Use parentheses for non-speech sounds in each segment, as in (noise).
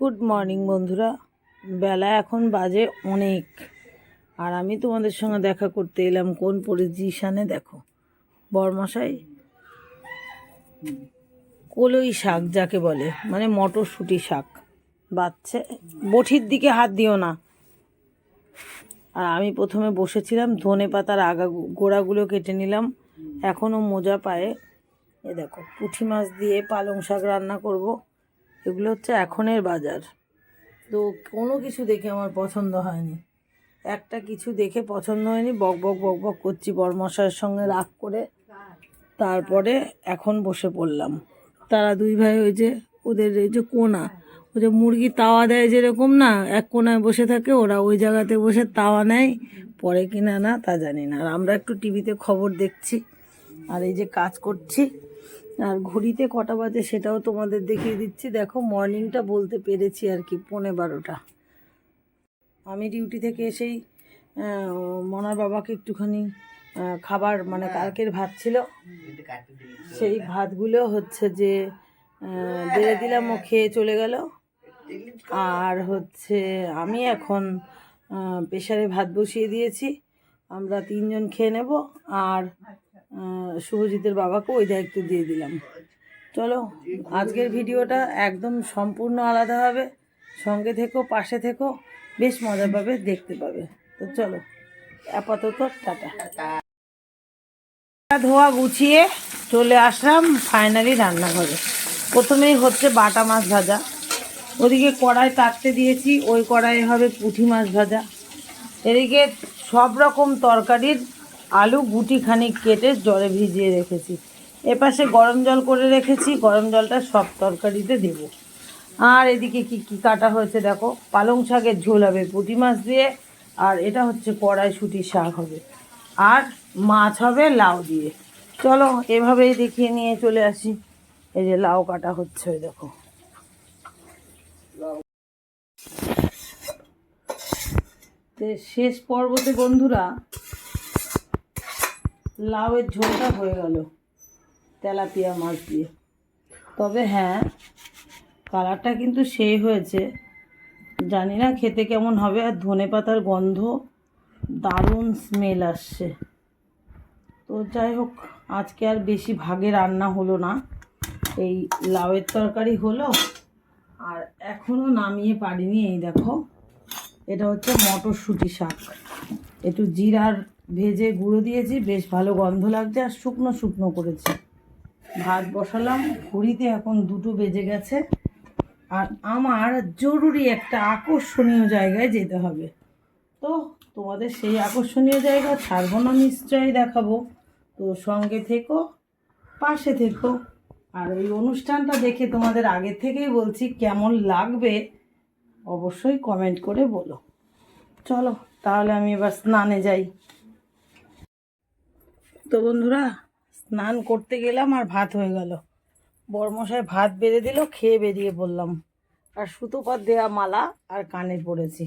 Good morning বন্ধুরা। বেলা এখন বাজে অনেক। আর আমি তোমাদের সঙ্গে দেখা করতে এলাম কোন পজিশানে, দেখো। বরমশাই? কলই শাক যাকে বলে মানে মটরশুঁটি শাক। বাচ্চা, বঠির দিকে হাত দিও না। আর আমি প্রথমে বসেছিলাম, ধনে পাতার আগা গোড়াগুলো কেটে নিলাম। এখনও মোজা পায়ে, এ দেখো পুঁটি মাছ দিয়ে পালং শাক রান্না করব। এগুলো হচ্ছে এখনের বাজার। তো কোনো কিছু দেখে আমার পছন্দ হয়নি। একটা কিছু দেখে পছন্দ হয়নি, বক বক বক বক করছি বরমশাইয়ের সঙ্গে রাগ করে। তারপরে এখন বসে পড়লাম। তারা দুই ভাই ওই যে ওদের এই যে কোনা ওই যে মুরগি তাওয়া দেয় যেরকম না, এক কোনায় বসে থাকে, ওরা ওই জায়গাতে বসে তাওয়া নেয়, পরে কিনা না তা জানি না। আর আমরা একটু টিভিতে খবর দেখছি, আর এই যে কাজ করছি। আর ঘড়িতে কটা বাজে সেটাও তোমাদের দেখিয়ে দিচ্ছি। দেখো মর্নিংটা বলতে পেরেছি আর কি পৌনে বারোটা। আমি ডিউটি থেকে এসেই মনার বাবাকে একটুখানি খাবার মানে কালকের ভাত ছিল। সেই ভাতগুলো হচ্ছে যে বেড়ে দিলাম ও খেয়ে চলে গেল। আর হচ্ছে আমি এখন আহ, প্রেসারে ভাত বসিয়ে দিয়েছি। আমরা তিনজন খেয়ে নেব। আর শুভজিতের বাবাকে ওই দায়িত্ব দিয়ে দিলাম। চলো, আজকের ভিডিওটা একদম সম্পূর্ণ আলাদা হবে। সঙ্গে থেকো, পাশে থেকো, বেশ মজা পাবে, দেখতে পাবে। তো চলো, আপাতত টাটা। ধোয়া গুছিয়ে চলে আসলাম ফাইনালি রান্নাঘরে। প্রথমেই হচ্ছে বাটা মাছ ভাজা। ওদিকে কড়াই কাটতে দিয়েছি, ওই কড়াই হবে পুঁটি মাছ ভাজা। এদিকে সব রকম তরকারির আলু গুটি খানিক কেটে জলে ভিজিয়ে রেখেছি। এপাশে গরম জল করে রেখেছি, গরম জলটা সব তরকারিতে দেব। আর এদিকে কি কি কাটা হয়েছে দেখো? পালং শাকের ঝোল হবে, পুঁটি মাছ দিয়ে, আর এটা হচ্ছে কড়াইশুটির শাক হবে। আর মাছ হবে লাউ দিয়ে। চলো, এভাবেই দেখিয়ে নিয়ে চলে আসি। এই যে লাউ কাটা হচ্ছে, দেখো। শেষ পর্বতে বন্ধুরা লাউয়ের ঝোলটা হয়ে গেল তেলাপিয়া মাছ দিয়ে। তবে হ্যাঁ কালারটা কিন্তু সেই হয়েছে। জানি না খেতে কেমন হবে, আর ধনে পাতার গন্ধ দারুণ স্মেল আসছে। তো যাই হোক, আজকে আর বেশি ভাগে রান্না হলো না। এই লাউয়ের তরকারি হলো, আর এখনও নামিয়ে পারিনি। এই দেখো, এটা হচ্ছে মটরশুঁটি শাক। একটু জিরার ভেজে গুঁড়ো দিয়েছি, বেশ ভালো গন্ধ লাগছে আর শুকনো শুকনো করেছি। ভাত বসালাম ঘুড়িতে এখন দুটো বেজে গেছে। আর আমার জরুরি একটা আকর্ষণীয় জায়গায় যেতে হবে। তো তোমাদের সেই আকর্ষণীয় জায়গা ছাড়বো না, নিশ্চয়ই দেখাবো। তো সঙ্গে থেকো, পাশে থেকো। আর ওই অনুষ্ঠানটা দেখে তোমাদের আগে থেকেই বলছি, কেমন লাগবে অবশ্যই কমেন্ট করে বলো। চলো, তাহলে আমি এবার স্নানে যাই। তো বন্ধুরা স্নান করতে গেলাম আর ভাত হয়ে গেল। বরমশাই ভাত বেড়ে দিল খেয়ে বেরিয়ে পড়লাম। আর সুতোপাত দেওয়া মালা আর কানে পড়েছি।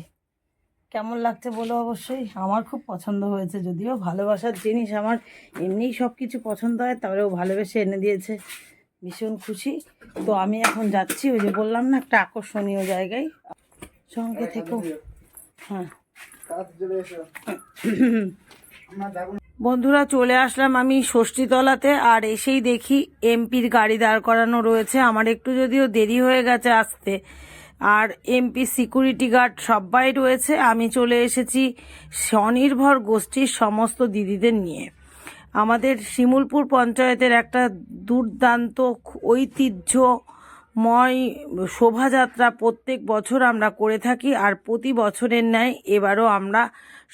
কেমন লাগছে বলো অবশ্যই? আমার খুব পছন্দ হয়েছে যদিও ভালোবাসার জিনিস আমার এমনিই সব কিছু পছন্দ হয় তাহলেও ভালোবেসে এনে দিয়েছে। ভীষণ খুশি। তো আমি এখন যাচ্ছি ওই যে বললাম না একটা আকর্ষণীয় জায়গায়। সঙ্গে থেকো। হ্যাঁ। (clears throat) বন্ধুরা, চলে আসলাম আমি ষষ্ঠীতলাতে, আর এসেই দেখি এমপির গাড়ি দাঁড় করানো রয়েছে। আমার একটু যদিও দেরি হয়ে গেছে আসতে। আর এমপি সিকিউরিটি গার্ড সবাই রয়েছে। আমি চলে এসেছি স্বনির্ভর গোষ্ঠীর সমস্ত দিদিদের নিয়ে। আমাদের শিমুলপুর পঞ্চায়েতের একটা দুর্দান্ত ঐতিহ্যময় শোভাযাত্রা প্রত্যেক বছর আমরা করে থাকি, আর প্রতি বছরের ন্যায় এবারও আমরা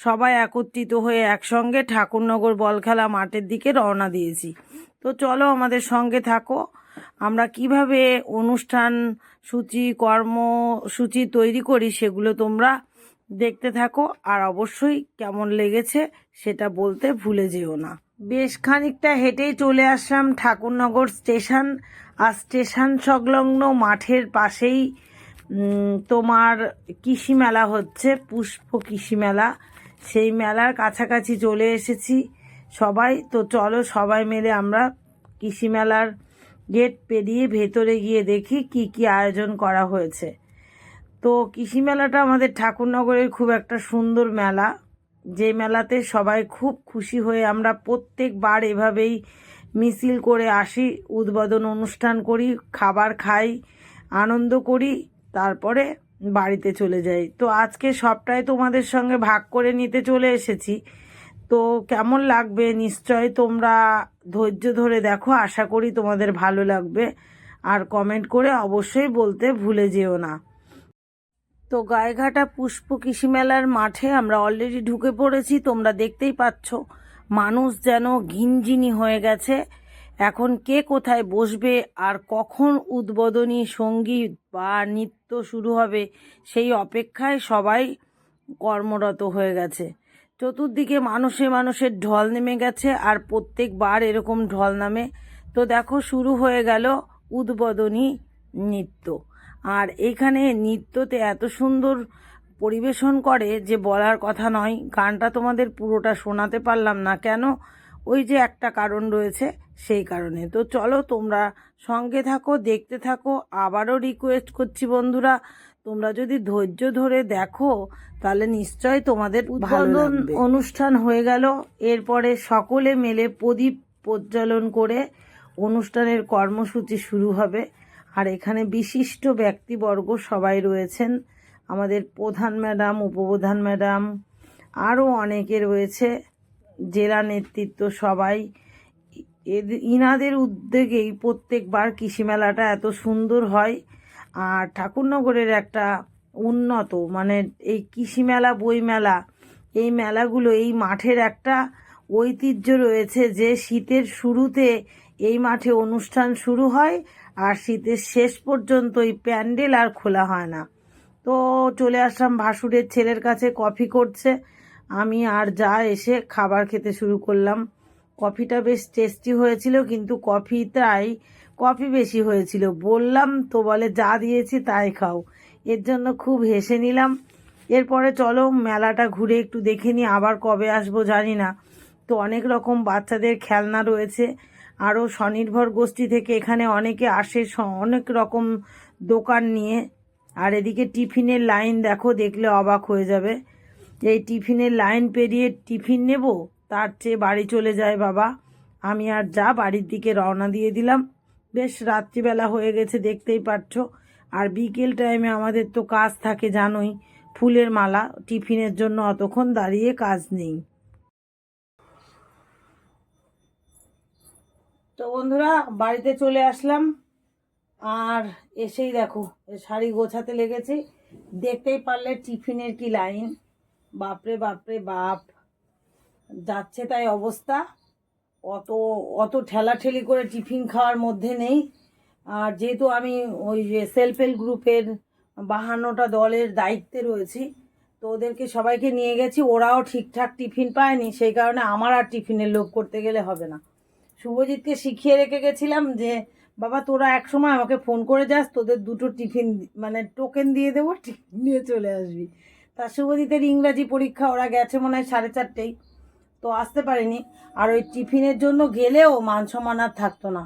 সবাই একত্রিত হয়ে একসঙ্গে ঠাকুরনগর বলখেলা মাঠের দিকে রওনা দিয়েছি। তো চলো আমাদের সঙ্গে থাকো। আমরা কীভাবে অনুষ্ঠান সূচি কর্মসূচি তৈরি করি সেগুলো তোমরা দেখতে থাকো। আর অবশ্যই কেমন লেগেছে সেটা বলতে ভুলে যেও না। বেশ খানিকটা হেঁটেই চলে আসলাম ঠাকুরনগর স্টেশন। আর স্টেশন সংলগ্ন মাঠের পাশেই তোমার কৃষি মেলা হচ্ছে, পুষ্প কৃষি মেলা। সেই মেলার কাছাকাছি চলে এসেছি। সবাই, তো চলো সবাই মিলে আমরা কৃষি মেলার গেট পেরিয়ে ভেতরে গিয়ে দেখি কি কি আয়োজন করা হয়েছে। তো কৃষি মেলাটা আমাদের ঠাকুরনগরের খুব একটা সুন্দর মেলা। যে মেলাতে সবাই খুব খুশি হয়ে আমরা প্রত্যেকবার এভাবেই মিছিল করে আসি, উদ্বোধন অনুষ্ঠান করি, খাবার খাই, আনন্দ করি, তারপরে বাড়িতে চলে যাই। তো আজকে সবটাই তোমাদের সঙ্গে ভাগ করে নিতে চলে এসেছি। তো কেমন লাগবে? নিশ্চয় তোমরা ধৈর্য ধরে দেখো, আশা করি তোমাদের ভালো লাগবে। আর কমেন্ট করে অবশ্যই বলতে ভুলে যেও না। তো গায়েঘাটা পুষ্প কৃষি মেলার মাঠে আমরা অলরেডি ঢুকে পড়েছি। তোমরা দেখতেই পাচ্ছ, মানুষ যেন ঘিনঝিনি হয়ে গেছে। এখন কে কোথায় বসবে আর কখন উদ্বোধনী সংগীত বা নৃত্য শুরু হবে সেই অপেক্ষায় সবাই কর্মরত হয়ে গেছে। চতুর্দিকে মানুষে মানুষের ঢল নেমে গেছে আর প্রত্যেকবার এরকম ঢল নামে। তো দেখো, শুরু হয়ে গেল উদ্বোধনী নৃত্য। আর এখানে নৃত্যতে এত সুন্দর পরিবেশন করে যে বলার কথা নয়। গানটা তোমাদের পুরোটা শোনাতে পারলাম না। কেন? ওই যে একটা কারণ রয়েছে সেই কারণে। তো চলো তোমরা সঙ্গে থাকো দেখতে থাকো আবারও রিকোয়েস্ট করছি বন্ধুরা। তোমরা যদি ধৈর্য ধরে দেখো তাহলে নিশ্চয় তোমাদের উদ্বোধন অনুষ্ঠান হয়ে গেল। এরপরে সকলে মিলে প্রদীপ প্রজ্বলন করে অনুষ্ঠানের কর্মসূচি শুরু হবে। আর এখানে বিশিষ্ট ব্যক্তিবর্গ সবাই রয়েছেন। আমাদের প্রধান ম্যাডাম উপপ্রধান ম্যাডাম আরও অনেকে রয়েছে। জেলা নেতৃত্ব সবাই ইনাদের উদ্যোগেই প্রত্যেকবার কৃষি মেলাটা এত সুন্দর হয়। আর ঠাকুরনগরের একটা উন্নত মানে এই কৃষি মেলা, বই মেলা, এই মেলাগুলো, এই মাঠের একটা ঐতিহ্য রয়েছে যে শীতের শুরুতে এই মাঠে অনুষ্ঠান শুরু হয় আর শীতের শেষ পর্যন্ত এই প্যান্ডেল আর খোলা হয় না। তো চলে আসলাম ভাসুরের ছেলের কাছে, কফি করছে। আমি আর যা এসে খাবার খেতে শুরু করলাম। কফিটা বেশ টেস্টি হয়েছিল, কিন্তু কফিটাই, কফি বেশি হয়েছিল। বললাম, তো বলে যা দিয়েছি তাই খাও। এর জন্য খুব হেসে নিলাম। এরপরে চলো, মেলাটা ঘুরে একটু দেখে নিই, আবার কবে আসব জানি না। তো অনেক রকম বাচ্চাদের খেলনা রয়েছে। আরও স্বনির্ভর গোষ্ঠী থেকে এখানে অনেকে আসে অনেক রকম দোকান নিয়ে। আর এদিকে টিফিনের লাইন দেখো, দেখলে অবাক হয়ে যাবে। এই টিফিনের লাইন পেরিয়ে টিফিন নেব, তার চেয়ে বাড়ি চলে যায় বাবা। আমি আর যা বাড়ির দিকে রওনা দিয়ে দিলাম। বেশ রাত্রিবেলা হয়ে গেছে, দেখতেই পাচ্ছ। আর বিকেল টাইমে আমাদের তো কাজ থাকে, জানোই। ফুলের মালা, টিফিনের জন্য অতক্ষণ দাঁড়িয়ে কাজ নেই। তো বন্ধুরা, বাড়িতে চলে আসলাম। আর এসেই দেখো শাড়ি গোছাতে লেগেছি। দেখতেই পারলে টিফিনের কি লাইন। বাপরে বাপরে, বাপ। যাচ্ছে তাই অবস্থা। অত অত ঠেলাঠেলি করে টিফিন খাওয়ার মধ্যে নেই। আর যেহেতু আমি ওই যে সেলফ হেল্প গ্রুপের বাহান্নটা দলের দায়িত্বে রয়েছি, তো ওদেরকে সবাইকে নিয়ে গেছি। ওরাও ঠিকঠাক টিফিন পায়নি, সেই কারণে আমার আর টিফিনের লোভ করতে গেলে হবে না। শুভজিৎকে শিখিয়ে রেখে গেছিলাম যে, বাবা, তোরা এক সময় আমাকে ফোন করে যাস, তোদের দুটো টিফিন মানে টোকেন দিয়ে দেবো, টিফিন নিয়ে চলে আসবি। তা শুভজিতের ইংরাজি পরীক্ষা ওরা গেছে মনে হয় সাড়ে চারটেই। তো আসতে পারেনি। আর ওই টিফিনের জন্য গেলেও মান সম্মান আর থাকতো না।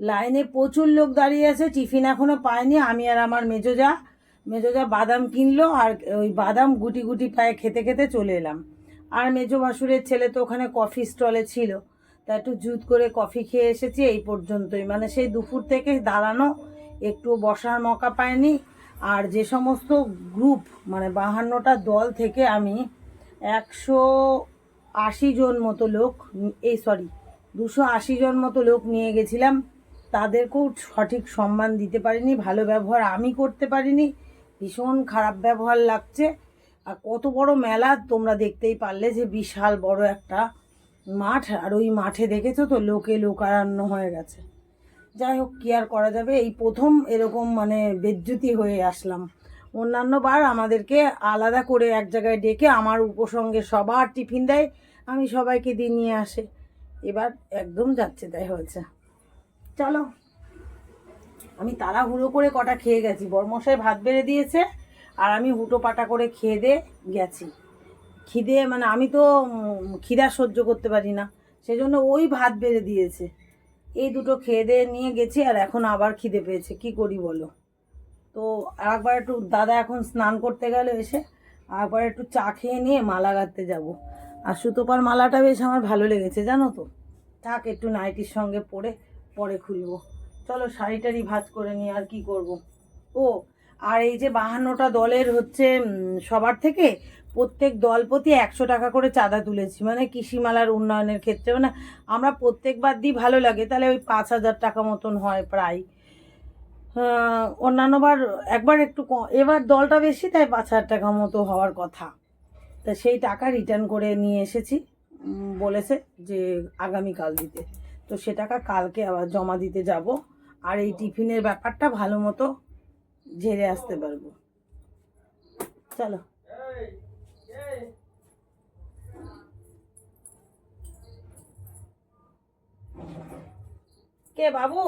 লাইনে প্রচুর লোক দাঁড়িয়ে আছে, টিফিন এখনও পায়নি। আমি আর আমার মেজোজা মেজোজা বাদাম কিনলো আর ওই বাদাম গুটি গুটি পায়ে খেতে খেতে চলে এলাম। আর মেজো বাসুরের ছেলে তো ওখানে কফি স্টলে ছিল। তা একটু জুত করে কফি খেয়ে এসেছি, এই পর্যন্তই। মানে সেই দুপুর থেকে দাঁড়ানো একটু বসার মকা পায়নি। আর যে সমস্ত গ্রুপ মানে বাহান্নটা দল থেকে আমি একশো আশি জন মতো লোক, এই সরি দুশো আশি জন মতো লোক নিয়ে গেছিলাম। তাদেরকেও সঠিক সম্মান দিতে পারিনি, ভালো ব্যবহার আমি করতে পারিনি। ভীষণ খারাপ ব্যবহার লাগছে। আর কত বড় মেলা তোমরা দেখতেই পারলে যে বিশাল বড় একটা মাঠ, আর ওই মাঠে দেখেছ তো লোকে লোকারণ্য হয়ে গেছে। যাই হোক, কি আর করা যাবে? এই প্রথম এরকম মানে বেজ্জুতি হয়ে আসলাম। অন্যান্য বার আমাদেরকে আলাদা করে এক জায়গায় ডেকে আমার উপসঙ্গে সবার টিফিন দেয়, আমি সবাইকে দিয়ে নিয়ে আসে। এবার একদম যাচ্ছে, তাই হয়েছে। চলো। আমি তাড়াহুড়ো করে কটা খেয়ে গেছি। বরমশাই ভাত বেড়ে দিয়েছে, আর আমি হুটো পাটা করে খেয়ে দিয়ে গেছি। খিদে মানে আমি তো খিদা সহ্য করতে পারি না। সেজন্য ওই ভাত বেড়ে দিয়েছে। এই দুটো খেয়ে দিয়ে নিয়ে গেছি আর এখন আবার খিদে পেয়েছে। কি করি বলো? তো একবার একটু দাদা এখন স্নান করতে গেল এসে, একবার একটু চা খেয়ে নিয়ে মালা গাঁথতে যাব। আর সুতোপার মালাটা বেশ আমার ভালো লেগেছে, জানো তো? থাক, একটু নাইটির সঙ্গে পরে পরে খুলবো। চলো শাড়িটারি ভাজ করে নিই আর কি করব? ও, আর এই যে বাহান্নটা দলের হচ্ছে সবার থেকে প্রত্যেক দল প্রতি একশো টাকা করে চাঁদা তুলেছি। মানে কৃষিমালার উন্নয়নের ক্ষেত্রে। মানে আমরা প্রত্যেকবার দিই, ভালো লাগে। তাহলে ওই পাঁচ হাজার টাকা মতন হয় প্রায়। অন্যান্যবার একবার একটু ক- এবার দলটা বেশি, তাই পাঁচ হাজার টাকা মতো হওয়ার কথা। তা সেই টাকা রিটার্ন করে নিয়ে এসেছি। বলেছে যে আগামীকাল দিতে। তো সে টাকা কালকে আবার জমা দিতে যাব। আর এই টিফিনের ব্যাপারটা ভালো মতো ঝেড়ে আসতে পারব। চলো। কে বাবু?